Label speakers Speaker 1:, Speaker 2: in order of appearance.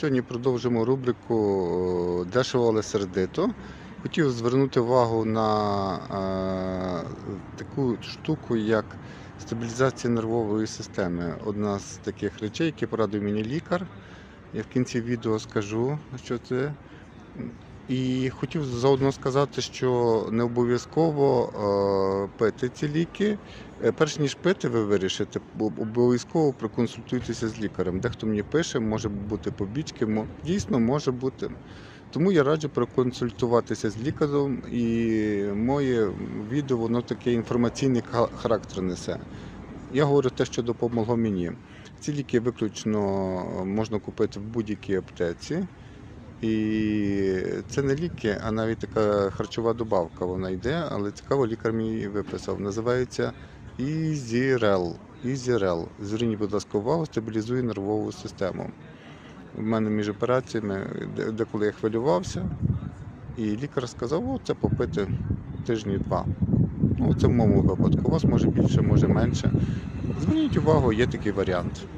Speaker 1: Сьогодні продовжимо рубрику о, Дешево, але сердито. Хотів звернути увагу на е, таку штуку, як стабілізація нервової системи. Одна з таких речей, які порадив мені лікар. Я в кінці відео скажу, що це. І хотів заодно сказати, що не обов'язково е, пити ці ліки. Е, Перш ніж пити, ви вирішите, обов'язково проконсультуйтеся з лікарем. Дехто мені пише, може бути побічки, дійсно може бути. Тому я раджу проконсультуватися з лікарем, і моє відео воно такий інформаційний характер несе. Я говорю те, що допомогло мені. Ці ліки виключно можна купити в будь-якій аптеці. І це не ліки, а навіть така харчова добавка вона йде, але цікаво, лікар її виписав. Називається Ізірел. Ізірел. Зверніть, будь ласка, увагу, стабілізує нервову систему. У мене між операціями, де- деколи я хвилювався, і лікар сказав, о, це попити тижні два. Ну, це в моєму випадку. У вас може більше, може менше. Зверніть увагу, є такий варіант.